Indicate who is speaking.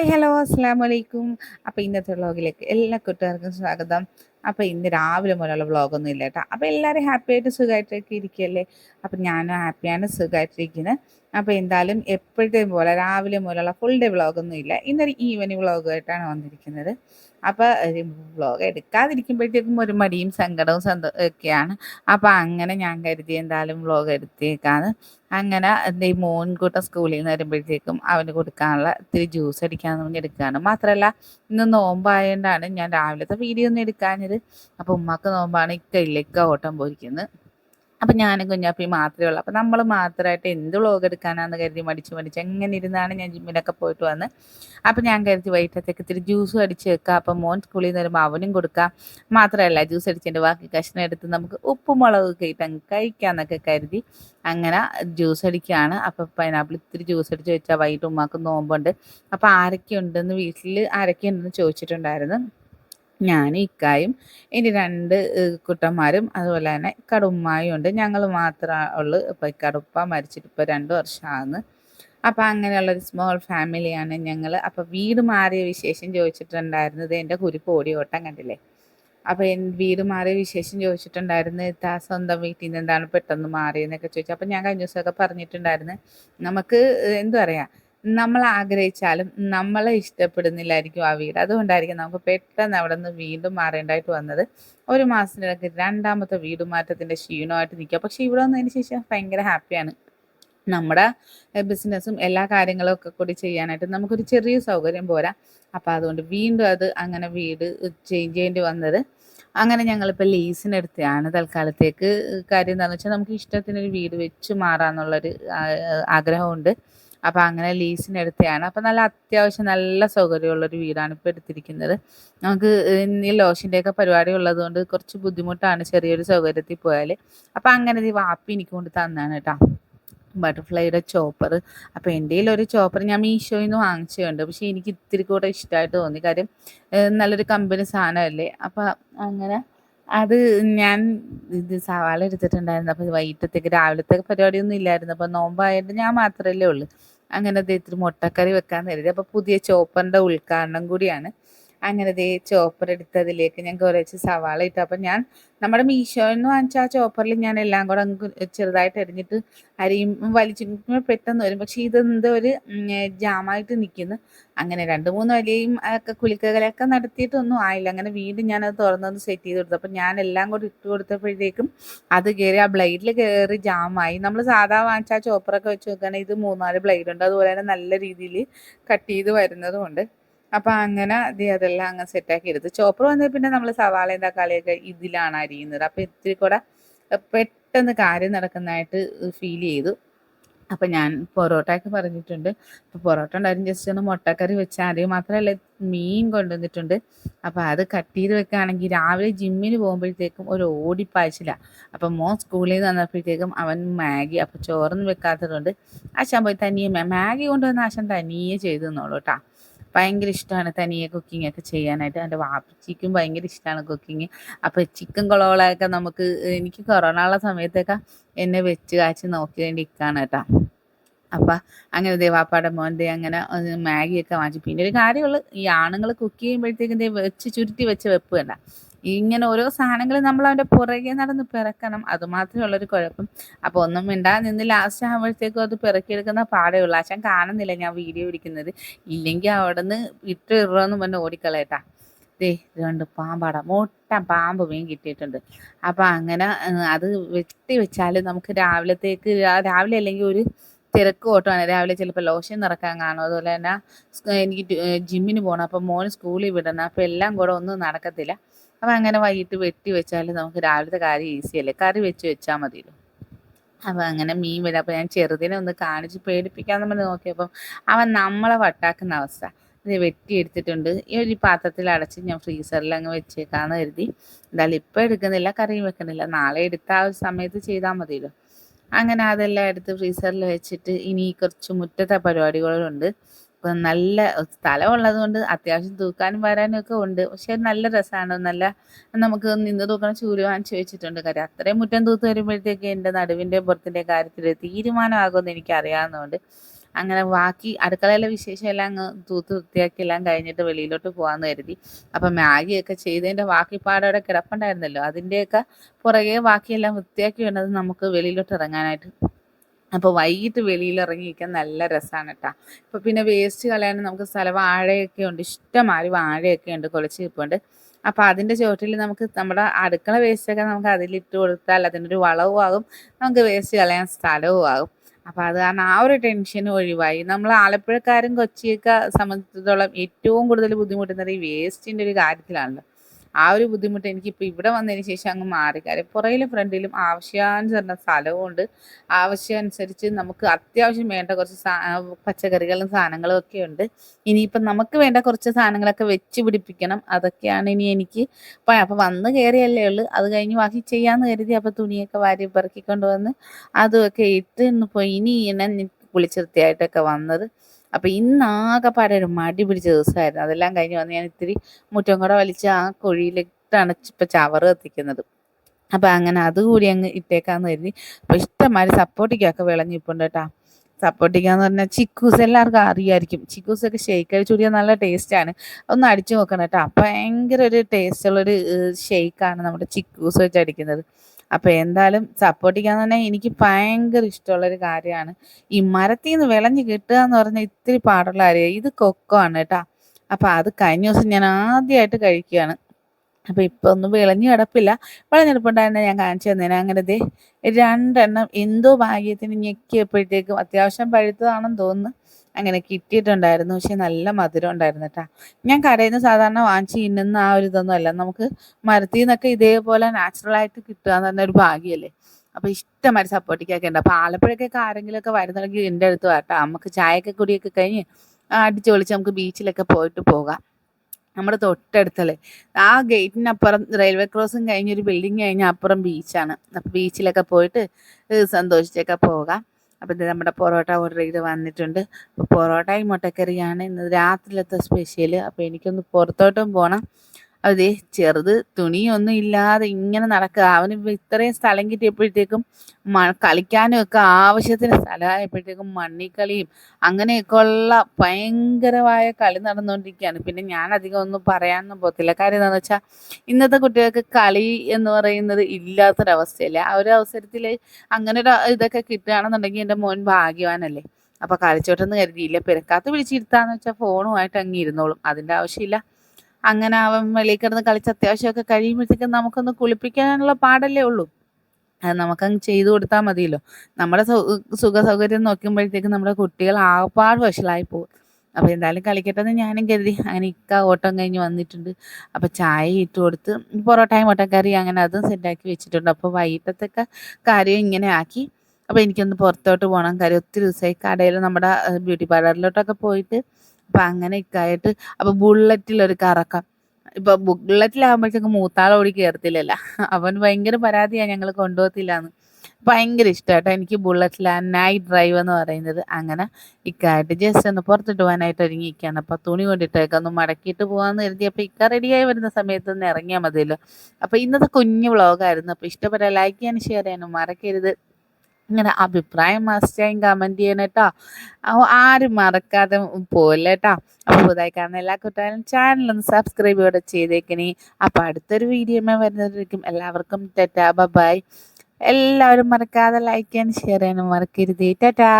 Speaker 1: Hi hello അസ്സാം വലൈക്കും അപ്പോൾ ഇന്നത്തെ വ്ളോഗിലേക്ക് എല്ലാ കൂട്ടുകാർക്കും സ്വാഗതം. അപ്പോൾ ഇന്ന് രാവിലെ മുതലുള്ള വ്ളോഗൊന്നും ഇല്ല കേട്ടോ. അപ്പോൾ എല്ലാവരും ഹാപ്പിയായിട്ട് സുഖമായിട്ടൊക്കെ ഇരിക്കുകയല്ലേ അപ്പം ഞാനും ഹാപ്പിയാണ് സുഖമായിട്ടിരിക്കുന്നത് അപ്പോൾ എന്തായാലും എപ്പോഴത്തെയും പോലെ രാവിലെ മുതലുള്ള ഫുൾ ഡേ വ്ളോഗൊന്നും ഇല്ല. ഇന്നൊരു ഈവനിങ് വ്ളോഗായിട്ടാണ് വന്നിരിക്കുന്നത്. അപ്പോൾ വ്ളോഗ് എടുക്കാതിരിക്കുമ്പോഴത്തേക്കും ഒരു മടിയും സങ്കടവും സന്തോ ഒക്കെയാണ്. അപ്പോൾ അങ്ങനെ ഞാൻ കരുതി എന്തായാലും വ്ളോഗ് എടുത്തേക്കാന്ന്. അങ്ങനെ ഈ മോൻകൂട്ടം സ്കൂളിൽ നിന്ന് വരുമ്പോഴത്തേക്കും അവന് കൊടുക്കാനുള്ള ഇത്തിരി ജ്യൂസ് അടിക്കാമെന്ന് പറഞ്ഞ് എടുക്കുകയാണ് മാത്രമല്ല ഇന്ന് നോമ്പായതുകൊണ്ടാണ് ഞാൻ രാവിലത്തെ വീഡിയോ ഒന്നും എടുക്കാഞ്ഞത്. അപ്പോൾ ഉമ്മക്ക് നോമ്പാണ് ഇക്ക ഇല്ല ഇക്ക ഓട്ടം പോയിരിക്കുന്നത് അപ്പം ഞാനും കുഞ്ഞാപ്പിയും മാത്രമേ ഉള്ളൂ. അപ്പം നമ്മൾ മാത്രമായിട്ട് എന്ത് വ്ളോഗ് എടുക്കാനാന്ന് കരുതി മടിച്ച് മടിച്ച് എങ്ങനെ ഇരുന്നാണ് ഞാൻ ജിമ്മിലൊക്കെ പോയിട്ട് വന്ന്. അപ്പം ഞാൻ കരുതി വൈകിട്ടത്തേക്ക് ഇത്തിരി ജ്യൂസും അടിച്ച് വെക്കാം. അപ്പം മോൻ സ്കൂളിൽ നിന്ന് വരുമ്പോൾ അവനും കൊടുക്കാം. മാത്രമല്ല ജ്യൂസ് അടിച്ചതിന്റെ ബാക്കി കഷ്ണം എടുത്ത് നമുക്ക് ഉപ്പും മുളകൊക്കെ ഇട്ട് അങ്ങ് കഴിക്കാമെന്നൊക്കെ കരുതി അങ്ങനെ ജ്യൂസ് അടിക്കുകയാണ് അപ്പം പൈനാപ്പിൾ ഇത്തിരി ജ്യൂസ് അടിച്ച് വെച്ചാൽ വൈകിട്ട് ഉമ്മാക്ക് നോമ്പുണ്ട്. അപ്പം ആരൊക്കെ ഉണ്ടെന്ന് വീട്ടിൽ ആരൊക്കെ ഉണ്ടെന്ന് ചോദിച്ചിട്ടുണ്ടായിരുന്നു. ഞാനും ഇക്കായും ഇനി രണ്ട് കുട്ടന്മാരും അതുപോലെ തന്നെ കടുമ്മായും ഉണ്ട്. ഞങ്ങൾ മാത്രമേ ഉള്ളൂ. ഇപ്പോൾ കടുപ്പ മരിച്ചിട്ട് ഇപ്പോൾ രണ്ട് വർഷമാണ് അപ്പോൾ അങ്ങനെയുള്ളൊരു സ്മോൾ ഫാമിലിയാണ് ഞങ്ങൾ അപ്പോൾ വീട് മാറിയ വിശേഷം ചോദിച്ചിട്ടുണ്ടായിരുന്നത് എന്റെ കുരിപ്പ് ഓടിയോട്ടം കണ്ടില്ലേ? അപ്പോൾ വീട് മാറിയ വിശേഷം ചോദിച്ചിട്ടുണ്ടായിരുന്നു താ സ്വന്തം വീട്ടിൽ നിന്ന് എന്താണ് പെട്ടെന്ന് മാറിയെന്നൊക്കെ ചോദിച്ചു. അപ്പോൾ ഞാൻ കഴിഞ്ഞ ദിവസമൊക്കെ പറഞ്ഞിട്ടുണ്ടായിരുന്നു. നമുക്ക് എന്തു പറയാ നമ്മൾ ആഗ്രഹിച്ചാലും നമ്മളെ ഇഷ്ടപ്പെടുന്നില്ലായിരിക്കും ആ വീട്. അതുകൊണ്ടായിരിക്കും നമുക്ക് പെട്ടെന്ന് അവിടെ നിന്ന് വീണ്ടും മാറേണ്ടതായിട്ട് വന്നത്. ഒരു മാസത്തിനിടയ്ക്ക് രണ്ടാമത്തെ വീട് മാറ്റത്തിന്റെ ക്ഷീണമായിട്ട് നിൽക്കുക. പക്ഷേ ഇവിടെ വന്നതിന് ശേഷം ഭയങ്കര ഹാപ്പിയാണ് നമ്മുടെ ബിസിനസ്സും എല്ലാ കാര്യങ്ങളും ഒക്കെ കൂടി ചെയ്യാനായിട്ട് നമുക്കൊരു ചെറിയ സൗകര്യം പോരാ. അപ്പോൾ അതുകൊണ്ട് വീണ്ടും അത് അങ്ങനെ വീട് ചേഞ്ച് ചെയ്യേണ്ടി വന്നത്. അങ്ങനെ ഞങ്ങളിപ്പോൾ ലീസിനെടുത്തതാണ് തൽക്കാലത്തേക്ക് കാര്യം എന്താണെന്ന് വെച്ചാൽ നമുക്ക് ഇഷ്ടത്തിനൊരു വീട് വെച്ച് മാറാമെന്നുള്ളൊരു ആഗ്രഹമുണ്ട്. അപ്പോൾ അങ്ങനെ ലീസിനെടുത്തതാണ് അപ്പോൾ നല്ല അത്യാവശ്യം നല്ല സൗകര്യമുള്ളൊരു വീടാണ് ഇപ്പോൾ എടുത്തിരിക്കുന്നത്. നമുക്ക് ഈ ലോഷിന്റെയൊക്കെ പരിപാടി ഉള്ളതുകൊണ്ട് കുറച്ച് ബുദ്ധിമുട്ടാണ് ചെറിയൊരു സൗകര്യത്തിൽ പോയാൽ അപ്പോൾ അങ്ങനെ ഈ വാപ്പി എനിക്ക് കൊണ്ട് തന്നാണ് കേട്ടോ. ബട്ടർഫ്ലൈയുടെ ചോപ്പർ അപ്പോൾ എന്റെ ഒരു ചോപ്പർ ഞാൻ മീഷോയിൽ നിന്ന് വാങ്ങിച്ചുണ്ട് പക്ഷേ എനിക്ക് ഇത്തിരി കൂടെ ഇഷ്ടമായിട്ട് തോന്നി. കാര്യം നല്ലൊരു കമ്പനി സാധനമല്ലേ? അപ്പോൾ അങ്ങനെ അത് ഞാൻ ഇത് സവാള എടുത്തിട്ടുണ്ടായിരുന്നു. അപ്പോൾ വൈകിട്ടത്തേക്ക് രാവിലത്തെ പരിപാടിയൊന്നും ഇല്ലായിരുന്നു. അപ്പോൾ നോമ്പായിട്ട് ഞാൻ മാത്രമല്ലേ ഉള്ളൂ. അങ്ങനെ അദ്ദേഹത്തിന് മുട്ടക്കറി വെക്കാൻ കരുതി അപ്പോൾ പുതിയ ചോപ്പറിന്റെ ഉദ്ഘാടനം കൂടിയാണ്. അങ്ങനെ ദേ ചോപ്പർ എടുത്ത് അതിലേക്ക് ഞാൻ കുറച്ച് സവാള ഇട്ടു. അപ്പം ഞാൻ നമ്മുടെ മീഷോയിൽ നിന്ന് വാങ്ങിച്ച ആ ചോപ്പറിൽ ഞാൻ എല്ലാം കൂടെ ചെറുതായിട്ട് അരിഞ്ഞിട്ട് അരിയും വലിച്ചു പെട്ടെന്ന് വരും. പക്ഷേ ഇതെന്തോ ഒരു ജാമായിട്ട് നിൽക്കുന്നു അങ്ങനെ രണ്ട് മൂന്ന് വലിയും ഒക്കെ കുളിക്കകളൊക്കെ നടത്തിയിട്ടൊന്നും ആയില്ല. അങ്ങനെ വീണ്ടും ഞാനത് തുറന്നൊന്ന് സെറ്റ് ചെയ്ത് കൊടുത്തു. അപ്പം ഞാൻ എല്ലാം കൂടി ഇട്ട് കൊടുത്തപ്പോഴത്തേക്കും അത് കയറി ആ ബ്ലേഡിൽ കയറി ജാമായി. നമ്മൾ സാധാ വാങ്ങിച്ച ആ ചോപ്പറൊക്കെ വെച്ച് നോക്കുകയാണെങ്കിൽ ഇത് മൂന്നാൽ ബ്ലേഡ് ഉണ്ട്. അതുപോലെ തന്നെ നല്ല രീതിയിൽ കട്ട് ചെയ്ത് വരുന്നതും അപ്പം അങ്ങനെ ദേ അതെല്ലാം അങ്ങ് സെറ്റാക്കി എടുത്ത്. ചോപ്പർ വന്നത് പിന്നെ നമ്മൾ സവാളയും തക്കാളിയൊക്കെ ഇതിലാണ് അരിയുന്നത്. അപ്പൊ ഇത്തിരി കൂടെ പെട്ടെന്ന് കാര്യം നടക്കുന്നതായിട്ട് ഫീൽ ചെയ്തു. അപ്പം ഞാൻ പൊറോട്ടയൊക്കെ പറഞ്ഞിട്ടുണ്ട്. അപ്പോൾ പൊറോട്ട ഉണ്ടായിരുന്നു. ജസ്റ്റ് ഒന്ന് മുട്ടക്കറി വെച്ചാൽ അത് മാത്രമല്ല മീൻ കൊണ്ടുവന്നിട്ടുണ്ട്. അപ്പോൾ അത് കട്ട് ചെയ്ത് വെക്കുകയാണെങ്കിൽ രാവിലെ ജിമ്മിന് പോകുമ്പോഴത്തേക്കും ഒരു ഓടിപ്പായ്ച്ചിലാണ് അപ്പം മോൻ സ്കൂളിൽ നിന്ന് വന്നപ്പോഴത്തേക്കും അവൻ മാഗി അപ്പോൾ ചോറൊന്നും വെക്കാത്തതുകൊണ്ട് ആശാൻ പോയി തനിയെ മാഗി കൊണ്ടുവന്ന ആശാൻ തനിയെ ചെയ്തു തന്നോളൂ ഭയങ്കര ഇഷ്ടമാണ് തനിയെ കുക്കിംഗ് ഒക്കെ ചെയ്യാനായിട്ട്. എന്റെ വാപ്പച്ചിക്കും ഭയങ്കര ഇഷ്ടമാണ് കുക്കിംഗ് അപ്പോൾ ചിക്കൻ കുളവളൊക്കെ നമുക്ക് എനിക്ക് കൊറോണ ഉള്ള സമയത്തൊക്കെ എന്നെ വെച്ച് കാച്ചി നോക്കി വേണ്ടി ഇരിക്കുകയാണ് കേട്ടോ. അപ്പം അങ്ങനെ ദേ വാപ്പാടെ മോന്റെ അങ്ങനെ മാഗിയൊക്കെ വാങ്ങിച്ചു. പിന്നെ ഒരു കാര്യമുള്ളൂ ഈ ആണുങ്ങൾ കുക്ക് ചെയ്യുമ്പോഴത്തേക്കും വെച്ച് ചുരുട്ടി വെച്ച് വെപ്പ് വേണ്ട ഇങ്ങനെ ഓരോ സാധനങ്ങൾ നമ്മൾ അവന്റെ പുറകെ നടന്ന് പിറക്കണം. അതുമാത്രമേ ഉള്ളൊരു കുഴപ്പം. അപ്പോൾ ഒന്നും മിണ്ടാ നിന്ന് ലാസ്റ്റ് ആകുമ്പോഴത്തേക്കും അത് പിറക്കിയെടുക്കുന്ന പാടേ ഉള്ളൂ. അച്ഛൻ കാണുന്നില്ല ഞാൻ വീഡിയോ പിടിക്കുന്നത് ഇല്ലെങ്കിൽ അവിടെ നിന്ന് ഇട്ട് ഇറന്ന് പറഞ്ഞ് ഓടിക്കളയട്ടാ. ദേ രണ്ട് പാമ്പാടാ. മൊട്ട പാമ്പ് മീൻ കിട്ടിയിട്ടുണ്ട്. അപ്പം അങ്ങനെ അത് വെട്ടി വെച്ചാൽ നമുക്ക് രാവിലത്തേക്ക് രാവിലെ അല്ലെങ്കിൽ ഒരു തിരക്ക് ഓട്ടമാണ്. രാവിലെ ചിലപ്പോൾ ലോഷൻ നിറക്കാൻ കാണും. അതുപോലെ തന്നെ എനിക്ക് ജിമ്മിന് പോകണം അപ്പം മോന് സ്കൂളിൽ വിടണം. അപ്പം എല്ലാം കൂടെ ഒന്നും നടക്കത്തില്ല. അപ്പം അങ്ങനെ വൈകിട്ട് വെട്ടി വെച്ചാൽ നമുക്ക് രാവിലത്തെ കാര്യം ഈസി അല്ലേ? കറി വെച്ച് വെച്ചാൽ മതിയല്ലോ. അപ്പം അങ്ങനെ മീൻ വരും. അപ്പം ഞാൻ ചെറുതിനെ ഒന്ന് കാണിച്ച് പേടിപ്പിക്കാന്ന് പറഞ്ഞ് നോക്കിയപ്പം അവൻ നമ്മളെ വട്ടാക്കുന്ന അവസ്ഥ. ഇത് വെട്ടിയെടുത്തിട്ടുണ്ട് ഈ ഒരു പാത്രത്തിൽ അടച്ച് ഞാൻ ഫ്രീസറിൽ അങ്ങ് വെച്ചേക്കാന്ന് കരുതി. എന്തായാലും ഇപ്പം എടുക്കുന്നില്ല കറിയും വെക്കുന്നില്ല. നാളെ എടുത്ത ആ ഒരു സമയത്ത് ചെയ്താൽ മതിയല്ലോ. അങ്ങനെ അതെല്ലാം എടുത്ത് ഫ്രീസറിൽ വെച്ചിട്ട് ഇനി കുറച്ച് മുറ്റത്തെ പരിപാടികളുണ്ട്. നല്ല സ്ഥലമുള്ളത് കൊണ്ട് അത്യാവശ്യം തൂക്കാനും വരാനും ഒക്കെ ഉണ്ട്. പക്ഷെ നല്ല രസമാണ് നല്ല നമുക്ക് നിന്ന് തൂക്കണം ചൂൽ വാങ്ങിച്ചു വെച്ചിട്ടുണ്ട്. കാര്യം അത്രയും മുറ്റം തൂത്ത് വരുമ്പോഴത്തേക്ക് എന്റെ നടുവിന്റെ പുറത്തിന്റെ കാര്യത്തിൽ തീരുമാനമാകുമെന്ന് എനിക്ക് അറിയാവുന്നതുകൊണ്ട് അങ്ങനെ ബാക്കി അടുക്കളയിലെ വിശേഷം എല്ലാം അങ്ങ് തൂത്ത് വൃത്തിയാക്കി എല്ലാം കഴിഞ്ഞിട്ട് വെളിയിലോട്ട് പോകാമെന്ന് കരുതി. അപ്പം മാഗിയൊക്കെ ചെയ്തതിന്റെ ബാക്കി പാടവിടെ കിടപ്പുണ്ടായിരുന്നല്ലോ. അതിന്റെയൊക്കെ പുറകെ ബാക്കിയെല്ലാം വൃത്തിയാക്കി വേണ്ടത് നമുക്ക് വെളിയിലോട്ട് ഇറങ്ങാനായിട്ട് അപ്പോൾ വൈകിട്ട് വെളിയിൽ ഇറങ്ങിയിരിക്കാൻ നല്ല രസമാണ് കേട്ടോ ഇപ്പോൾ പിന്നെ വേസ്റ്റ് കളയാനും നമുക്ക് സ്ഥലം വാഴയൊക്കെ ഉണ്ട്. ഇഷ്ടമാതിരി വാഴയൊക്കെ ഉണ്ട് കുളച്ച് കിപ്പുണ്ട്. അപ്പോൾ അതിന്റെ ചുവട്ടിൽ നമുക്ക് നമ്മുടെ അടുക്കള വേസ്റ്റൊക്കെ നമുക്ക് അതിലിട്ട് കൊടുത്താൽ അതിനൊരു വളവും ആകും. നമുക്ക് വേസ്റ്റ് കളയാൻ സ്ഥലവും ആകും. അപ്പോൾ അത് കാരണം ആ ഒരു ടെൻഷൻ ഒഴിവായി. നമ്മൾ ആലപ്പുഴക്കാരും കൊച്ചിയൊക്കെ സംബന്ധിച്ചിടത്തോളം ഏറ്റവും കൂടുതൽ ബുദ്ധിമുട്ടുന്നത് ഈ വേസ്റ്റിന്റെ ഒരു കാര്യത്തിലാണല്ലോ. ആ ഒരു ബുദ്ധിമുട്ട് എനിക്കിപ്പോൾ ഇവിടെ വന്നതിന് ശേഷം അങ്ങ് മാറി. കാര്യം പുറയിലും ഫ്രണ്ടിലും ആവശ്യാനുസരണം സ്ഥലവും ഉണ്ട് ആവശ്യമനുസരിച്ച് നമുക്ക് അത്യാവശ്യം വേണ്ട കുറച്ച് പച്ചക്കറികളും സാധനങ്ങളും ഒക്കെ ഉണ്ട് ഇനിയിപ്പം നമുക്ക് വേണ്ട കുറച്ച് സാധനങ്ങളൊക്കെ വെച്ച് പിടിപ്പിക്കണം. അതൊക്കെയാണ് ഇനി എനിക്ക് അപ്പോൾ വന്ന് കയറിയല്ലേ ഉള്ളൂ. അത് കഴിഞ്ഞ് ബാക്കി ചെയ്യാമെന്ന് കരുതി അപ്പോൾ തുണിയൊക്കെ വാരി പെറുക്കിക്കൊണ്ട് വന്ന് അതുമൊക്കെ ഇട്ട് ഇന്ന് പോയി ഇനി ഇങ്ങനെ കുളിച്ചൃത്തിയായിട്ടൊക്കെ വന്നത്. അപ്പോൾ ഇന്നാകെ ഒരു മടി പിടിച്ച ദിവസമായിരുന്നു. അതെല്ലാം കഴിഞ്ഞ് വന്ന് ഞാൻ ഇത്തിരി മുറ്റം കൂടെ വലിച്ച് ആ കുഴിയിലിട്ടാണ് ഇപ്പം ചവറ് കത്തിക്കുന്നത്. അപ്പോൾ അങ്ങനെ അതുകൂടി അങ്ങ് ഇട്ടേക്കാന്ന് കരുതി. അപ്പോൾ ഇഷ്ടംമാതിരി സപ്പോർട്ടിക്കൊക്കെ വിളഞ്ഞിപ്പുണ്ട് കേട്ടോ. സപ്പോർട്ടിക്കാന്ന് പറഞ്ഞാൽ ചിക്കൂസ് എല്ലാവർക്കും അറിയായിരിക്കും. ചിക്കൂസൊക്കെ ഷെയ്ക്ക് അടിച്ചു കുടിക്കാൻ നല്ല ടേസ്റ്റാണ് ഒന്ന് അടിച്ചു നോക്കണം കേട്ടോ. ഭയങ്കര ഒരു ടേസ്റ്റുള്ളൊരു ഷെയ്ക്കാണ് നമ്മുടെ ചിക്കൂസ് വെച്ച് അടിക്കുന്നത്. അപ്പോൾ എന്തായാലും സപ്പോർട്ടിക്കാന്ന് പറഞ്ഞാൽ എനിക്ക് ഭയങ്കര ഇഷ്ടമുള്ളൊരു കാര്യമാണ്. ഈ മരത്തിൽ നിന്ന് വിളഞ്ഞ് കിട്ടുക എന്ന് പറഞ്ഞാൽ ഇത്തിരി പാടുള്ള കാര്യമാണ് ഇത് കൊക്കോ ആണ് കേട്ടോ. അപ്പോൾ അത് കഴിഞ്ഞ ദിവസം ഞാൻ ആദ്യമായിട്ട് കഴിക്കുകയാണ്. അപ്പോൾ ഇപ്പോൾ ഒന്നും വിളഞ്ഞു കിടപ്പില്ല. വിളഞ്ഞെടുപ്പുണ്ടായിരുന്ന ഞാൻ കാണിച്ചു തന്നേനെ. അങ്ങനെ ദേ രണ്ടെണ്ണം എന്തോ ഭാഗ്യത്തിന് ഞെക്കിയപ്പോഴത്തേക്കും അത്യാവശ്യം പഴുത്തതാണെന്ന് തോന്നുന്നു. അങ്ങനെ കിട്ടിയിട്ടുണ്ടായിരുന്നു. പക്ഷെ നല്ല മധുരം ഉണ്ടായിരുന്നു കേട്ടോ ഞാൻ കടയിൽ നിന്ന് സാധാരണ വാങ്ങിച്ച് ഇന്നുന്ന ആ ഒരു ഇതൊന്നും അല്ല. നമുക്ക് മരത്തിൽ നിന്നൊക്കെ ഇതേപോലെ നാച്ചുറലായിട്ട് കിട്ടുക എന്ന് പറഞ്ഞ ഒരു ഭാഗ്യമല്ലേ? അപ്പോൾ ഇഷ്ടമായി സപ്പോർട്ടിക്കൊക്കെ ഉണ്ട്. അപ്പോൾ ആലപ്പുഴക്കൊക്കെ ആരെങ്കിലുമൊക്കെ വരുന്നുണ്ടെങ്കിൽ എന്റെ അടുത്ത് വരട്ടെ. നമുക്ക് ചായയൊക്കെ കുടിയൊക്കെ കഴിഞ്ഞ് അടിച്ചു വിളിച്ച് നമുക്ക് ബീച്ചിലൊക്കെ പോയിട്ട് പോകാം. നമ്മുടെ തൊട്ടടുത്തല്ലേ? ആ ഗേറ്റിനപ്പുറം റെയിൽവേ ക്രോസും കഴിഞ്ഞൊരു ബിൽഡിങ് കഴിഞ്ഞ അപ്പുറം ബീച്ചാണ് അപ്പോൾ ബീച്ചിലൊക്കെ പോയിട്ട് സന്തോഷിച്ചൊക്കെ പോകാം. അപ്പോൾ ഇത് നമ്മുടെ പൊറോട്ട ഓർഡർ ചെയ്ത് വന്നിട്ടുണ്ട്. അപ്പോൾ പൊറോട്ടയും മുട്ടക്കറിയാണ് ഇന്ന് രാത്രിയിലത്തെ സ്പെഷ്യൽ അപ്പോൾ എനിക്കൊന്ന് പുറത്തോട്ടും പോകണം അതെ ചെറുത് തുണിയൊന്നും ഇല്ലാതെ ഇങ്ങനെ നടക്കുക. അവന് ഇത്രയും സ്ഥലം കിട്ടിയപ്പോഴത്തേക്കും മ കളിക്കാനും ഒക്കെ ആവശ്യത്തിന് സ്ഥലമായപ്പോഴത്തേക്കും മണ്ണിക്കളിയും അങ്ങനെയൊക്കെ ഉള്ള ഭയങ്കരമായ കളി നടന്നുകൊണ്ടിരിക്കുകയാണ്. പിന്നെ ഞാൻ അധികം ഒന്നും പറയാനൊന്നും പോകത്തില്ല. കാര്യം എന്താണെന്ന് വെച്ചാൽ ഇന്നത്തെ കുട്ടികൾക്ക് കളി എന്ന് പറയുന്നത് ഇല്ലാത്തൊരവസ്ഥയല്ലേ? ആ ഒരു അവസരത്തിൽ അങ്ങനെ ഒരു ഇതൊക്കെ കിട്ടുകയാണെന്നുണ്ടെങ്കിൽ എന്റെ മോൻ ഭാഗ്യവാനല്ലേ? അപ്പോൾ കളിച്ചോട്ടെന്ന് കരുതിയില്ല. പെരക്കാത്ത വിളിച്ചിരുത്താന്ന് വെച്ചാൽ ഫോണുമായിട്ട് അങ്ങ് ഇരുന്നോളും. അതിന്റെ ആവശ്യമില്ല. അങ്ങനെ അവൻ വെളിയിൽ കിടന്ന് കളിച്ച് അത്യാവശ്യമൊക്കെ കഴിയുമ്പോഴത്തേക്കും നമുക്കൊന്ന് കുളിപ്പിക്കാനുള്ള പാടല്ലേ ഉള്ളൂ. അത് നമുക്കങ്ങ് ചെയ്തു കൊടുത്താൽ മതിയല്ലോ. നമ്മുടെ സുഖ സൗകര്യം നോക്കുമ്പോഴത്തേക്കും നമ്മുടെ കുട്ടികൾ ആകപ്പാട് വഷളായി പോകും. അപ്പോൾ എന്തായാലും കളിക്കട്ടെ എന്ന് ഞാനും കരുതി. അങ്ങനെ ഇക്ക ഓട്ടം കഴിഞ്ഞ് വന്നിട്ടുണ്ട്. അപ്പോൾ ചായ ഇട്ട് കൊടുത്ത് പൊറോട്ടയും മുട്ടക്കറി അങ്ങനെ അതും സെറ്റാക്കി വെച്ചിട്ടുണ്ട്. അപ്പോൾ വൈകിട്ടത്തൊക്കെ കാര്യം ഇങ്ങനെ ആക്കി. അപ്പോൾ എനിക്കൊന്ന് പുറത്തോട്ട് പോകണം കാര്യം ഒത്തിരി ദിവസമായി കടയിൽ നമ്മുടെ ബ്യൂട്ടി പാർലറിലോട്ടൊക്കെ പോയിട്ട് അപ്പം അങ്ങനെയൊക്കെ ആയിട്ട് അപ്പം ബുള്ളറ്റിലൊരു കറക്കം. ഇപ്പം ബുള്ളറ്റിലാകുമ്പോഴത്തേക്ക് മൂത്താളോടി കയറത്തില്ലല്ല അവൻ ഭയങ്കര പരാതിയാണ് ഞങ്ങൾ കൊണ്ടുപോകത്തില്ലാന്ന്. ഭയങ്കര ഇഷ്ടമായിട്ടോ എനിക്ക് ബുള്ളറ്റിൽ ആ നൈറ്റ് ഡ്രൈവ് എന്ന് പറയുന്നത്. അങ്ങനെ ഇക്കായിട്ട് ജസ്റ്റ് ഒന്ന് പുറത്തിട്ട് പോകാനായിട്ട് ഒരുങ്ങിയിരിക്കുകയാണ് അപ്പോൾ തുണി കൊണ്ടിട്ടേക്ക് ഒന്ന് മടക്കിയിട്ട് പോകാമെന്ന് കരുതി. അപ്പോൾ ഇക്ക റെഡിയായി വരുന്ന സമയത്ത് ഒന്ന് ഇറങ്ങിയാൽ മതിയല്ലോ. അപ്പോൾ ഇന്നത്തെ കുഞ്ഞു വ്ളോഗായിരുന്നു അപ്പോൾ ഇഷ്ടപ്പെട്ട ലൈക്ക് ചെയ്യാനും ഷെയർ ചെയ്യാനും മറക്കരുത്. ഇങ്ങനെ അഭിപ്രായം മസ്റ്റായും കമന്റ് ചെയ്യണം കേട്ടോ ആരും മറക്കാതെ പോകില്ല കേട്ടോ അപ്പോൾ പുതുതായി കാണുന്ന എല്ലാ കുട്ടികളും ചാനലൊന്ന് സബ്സ്ക്രൈബ് ഇവിടെ ചെയ്തേക്കിനി അപ്പോൾ അടുത്തൊരു വീഡിയോമേ വരുന്നതായിരിക്കും എല്ലാവർക്കും ടെറ്റാ ബൈ എല്ലാവരും മറക്കാതെ ലൈക്ക് ചെയ്യാനും ഷെയർ ചെയ്യാനും മറക്കരുത്. ടാറ്റാ.